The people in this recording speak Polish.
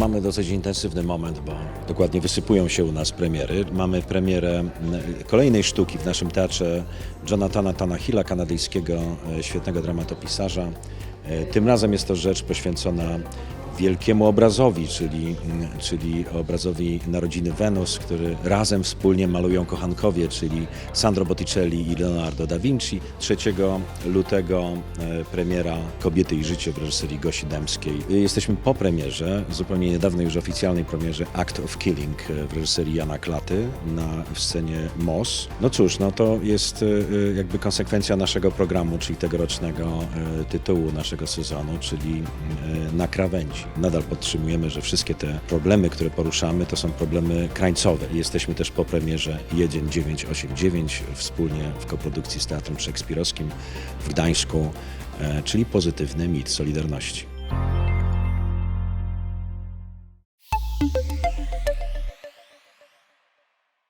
Mamy dosyć intensywny moment, bo dokładnie wysypują się u nas premiery. Mamy premierę m, kolejnej sztuki w naszym teatrze Jonathana Tanahilla, kanadyjskiego e, świetnego dramatopisarza. E, Tym razem jest to rzecz poświęcona wielkiemu obrazowi, czyli, czyli obrazowi Narodziny Wenus, który razem wspólnie malują kochankowie, czyli Sandro Botticelli i Leonardo da Vinci. 3 lutego e, premiera Kobiety i życie w reżyserii Gosi Dębskiej. Jesteśmy po premierze, zupełnie niedawnej już oficjalnej premierze Act of Killing e, w reżyserii Jana Klaty na w scenie MOS. No cóż, no to jest e, jakby konsekwencja naszego programu, czyli tegorocznego tytułu naszego sezonu, czyli Na krawędzi. Nadal podtrzymujemy, że wszystkie te problemy, które poruszamy, to są problemy krańcowe. Jesteśmy też po premierze Jedzień 989 wspólnie w koprodukcji z Teatrem Szekspirowskim w Gdańsku, e, czyli pozytywny mit Solidarności.